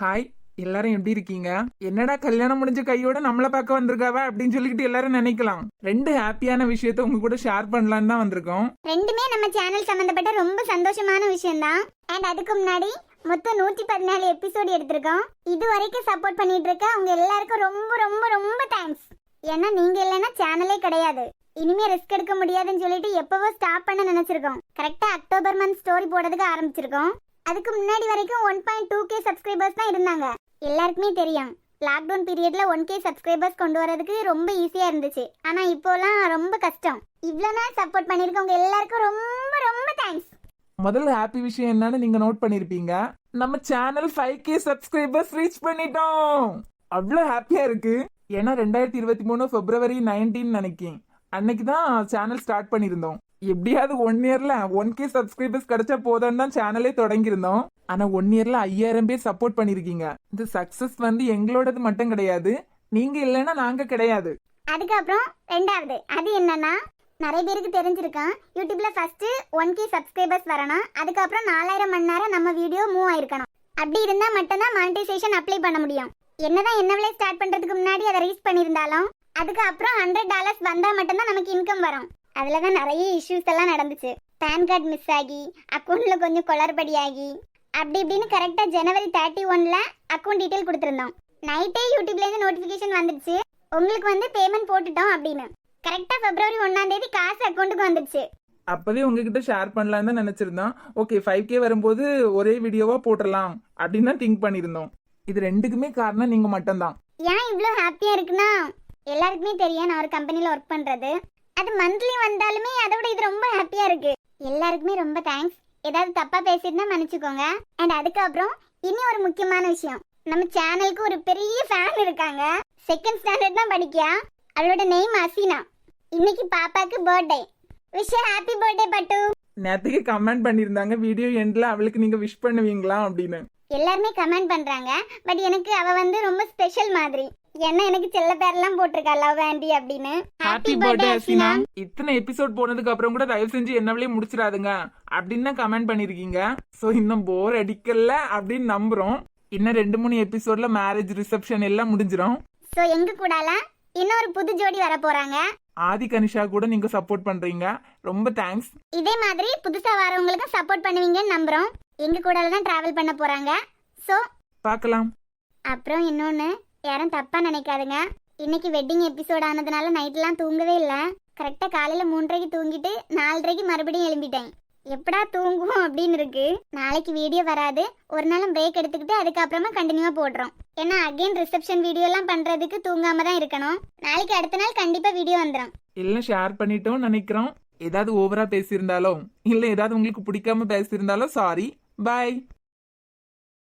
Hi எல்லாரும் எப்படி இருக்கீங்க? என்னடா கல்யாணம் முடிஞ்ச கையோட நம்மள பார்க்க வந்திருக்காவ அப்படின்னு சொல்லிட்டு எல்லாரும் நினைக்கலாம். ரெண்டு ஹாப்பியான விஷயத்த உங்க கூட ஷேர் பண்ணலான்னு தான் வந்திருக்கோம். ரெண்டுமே நம்ம சேனல் சம்பந்தப்பட்ட ரொம்ப சந்தோஷமான விஷயம் தான் அண்ட் அதுக்கு முன்னாடி மொத்தம் நூத்தி பதினாலு எபிசோடு எடுத்திருக்கோம். இது வரைக்கும் சப்போர்ட் பண்ணிட்டு இருக்க உங்க எல்லாருக்கும் ரொம்ப ரொம்ப ரொம்ப தேங்க்ஸ் ஏன்னா நீங்க இல்லைன்னா சேனலே கிடையாது. இனிமே ரிஸ்க் எடுக்க முடியாதுன்னு சொல்லிட்டு எப்பவோ ஸ்டாப் பண்ண நினைச்சிருக்கோம். கரெக்டா அக்டோபர் மந்த் ஸ்டோரி போடுறதுக்கு ஆரம்பிச்சிருக்கோம். அதுக்கு முன்னாடி வரைக்கும் one point two K subscribers தான் இருந்தாங்க. எல்லாருக்குமே தெரியும். லாக்டவுன் பீரியட்ல ஒன் கே சப்ஸ்கிரைபர்ஸ் கொண்டு வரதுக்கு ரொம்ப ஈஸியா இருந்துச்சு. ஆனா இப்போலாம் ரொம்ப கஷ்டம். இவ்வளவு நாள் சப்போர்ட் பண்ணிருக்கவங்க எல்லாருக்கும் ரொம்ப ரொம்ப தேங்க்ஸ் முதல்ல ஹாப்பி விஷயம் என்னன்னு நீங்க நோட் பண்ணிருப்பீங்க. நம்ம channel five K subscribers reach பண்ணிட்டோம். அவ்வளோ ஹாப்பியா இருக்கு. ஏன்னா ரெண்டாயிரத்தி இருபத்தி மூணு பிப்ரவரி நைன்டீன் நினைக்கேன் அன்னைக்கு தான் சேனல் ஸ்டார்ட் பண்ணியிருந்தோம். எப்படியாவது ஒன் இயர்ல ஒன் கே சப்ஸ்கிரைபர்ஸ் கிடைச்சா போதும்னு தான் சேனலே தொடங்கியிருந்தோம். ஆனா ஒன் இயர்ல ஐயாயிரம் பேர் சப்போர்ட் பண்ணிருக்கீங்க இந்த சக்சஸ் வந்து எங்களோடது மட்டும் கிடையாது. நீங்க இல்லைன்னா நாங்க கிடையாது. அதுக்கப்புறம் ரெண்டாவது அது என்னன்னா நிறைய பேருக்கு தெரிஞ்சிருக்கான் யூடியூப்ல ஃபர்ஸ்ட் ஒன் கே சப்ஸ்கிரைபர்ஸ் வரணும். அதுக்கப்புறம் நாலாயிரம் மணி நேரம் நம்ம வீடியோ மூவ் ஆயிருக்கணும். அப்படி இருந்தா மட்டும்தான் மானிட்டைசேஷன் அப்ளை பண்ண முடியும். என்னதான் என்ன விலை ஸ்டார்ட் பண்றதுக்கு முன்னாடி அதை ரீச் பண்ணியிருந்தாலும் அதுக்கப்புறம் ஹண்ட்ரட் டாலர்ஸ் வந்தா மட்டும்தான் நமக்கு இன்கம் வரும். அதுல தான் நிறைய இஷ்யூஸ் எல்லாம் நடந்துச்சு. பேன் கார்டு மிஸ் ஆகி அக்கௌண்ட்ல கொஞ்சம் குளறுபடி ஆகி அப்படி இப்படின்னு கரெக்டா ஜனவரி தேர்ட்டி ஒன்ல அக்கௌண்ட் டீடைல் கொடுத்துருந்தோம். நைட்டே யூடியூப்ல இருந்து நோட்டிபிகேஷன் வந்துடுச்சு. உங்களுக்கு வந்து பேமெண்ட் போட்டுட்டோம் அப்படின்னு. கரெக்டா பிப்ரவரி ஒன்னாம் தேதி காசு அக்கௌண்ட்டுக்கு வந்துடுச்சு. அப்பவே உங்ககிட்ட ஷேர் பண்ணலாம்னு தான் நினைச்சிருந்தோம். ஓகே ஃபைவ் கே வரும்போது ஒரே வீடியோவா போட்டுடலாம் அப்படின்னு தான் திங்க் பண்ணியிருந்தோம். இது ரெண்டுக்குமே காரணம் நீங்க மட்டும்தான். ஏன் இவ்வளோ ஹாப்பியா இருக்குன்னா? எல்லாருக்குமே தெரியும் நான் ஒரு கம்பெனில ஒர்க் பண்றது. அது மந்த்லி வந்தாலுமே அதோட இது ரொம்ப ஹாப்பியா இருக்கு. எல்லாருக்குமே ரொம்ப தேங்க்ஸ் ஏதாவது தப்பா பேசியிருந்தா மன்னிச்சுக்கோங்க. அண்ட் அதுக்கப்புறம் இனி ஒரு முக்கியமான விஷயம். நம்ம சேனலுக்கு ஒரு பெரிய ஃபேன் இருக்காங்க. செகண்ட் ஸ்டாண்டர்ட் தான் படிக்கியா? அவளோட நேம் அசீனா. இன்னைக்கு பாப்பாக்கு பர்த்டே விஷ் ஹாப்பி பர்த்டே பட்டு. நேத்துக்கு கமெண்ட் பண்ணியிருந்தாங்க. வீடியோ எண்ட்ல அவளுக்கு நீங்க விஷ் பண்ணுவீங்களா அப்படின்னு. எல்லாருமே கமெண்ட் பண்றாங்க. பட் எனக்கு அவ வந்து ரொம்ப ஸ்பெஷல் மாதிரி. ஏன்னா எனக்கு செல்ல பேர்லாம் போட்டிருக்கா லவ் ஆண்டி அப்படின்னு. ஹாப்பி பர்த்டே அசினா இத்தனை எபிசோட் போனதுக்கு அப்புறம் கூட தயவு செஞ்சு என்னவளே முடிச்சிடாதுங்க. அப்படின்னு தான் கமெண்ட் பண்ணிருக்கீங்க சோ இன்னும் போர் அடிக்கல அப்படின்னு நம்புறோம். இன்னும் ரெண்டு மூணு எபிசோட்ல மேரேஜ் ரிசப்ஷன் எல்லாம் முடிஞ்சிரும். சோ எங்க கூடால இன்னொரு புது ஜோடி வர போறாங்க. ஆதி கனிஷா கூட நீங்க சப்போர்ட் பண்றீங்க. ரொம்ப தேங்க்ஸ் இதே மாதிரி புதுசா வரவங்களுக்கு சப்போர்ட் பண்ணுவீங்கன்னு நம்புறோம். எங்க கூடால தான் டிராவல் பண்ண போறாங்க. சோ பார்க்கலாம். அப்புறம் இன்னொன்னு. யாரும் தப்பாக நினைக்காதுங்க. இன்னைக்கு வெட்டிங் எபிசோட் ஆனதுனால நைட்லாம் தூங்கவே இல்லை. கரெக்டாக காலையில் மூன்றரைக்கு தூங்கிட்டு நாலரைக்கு மறுபடியும் எழும்பிட்டேன். எப்படா தூங்குவோம் அப்படின்னு இருக்கு. நாளைக்கு வீடியோ வராது. ஒரு நாளும் பிரேக் எடுத்துக்கிட்டு அதுக்கப்புறமா கண்டினியூவாக போடுறோம். ஏன்னா அகைன் ரிசப்ஷன் வீடியோலாம் பண்ணுறதுக்கு தூங்காம தான் இருக்கணும். நாளைக்கு அடுத்த நாள் கண்டிப்பாக வீடியோ வந்துடும் எல்லாம் ஷேர் பண்ணிட்டோம் நினைக்கிறோம். ஏதாவது ஓவரா பேசியிருந்தாலும் இல்ல ஏதாவது உங்களுக்கு பிடிக்காம பேசியிருந்தாலும் சாரி பாய்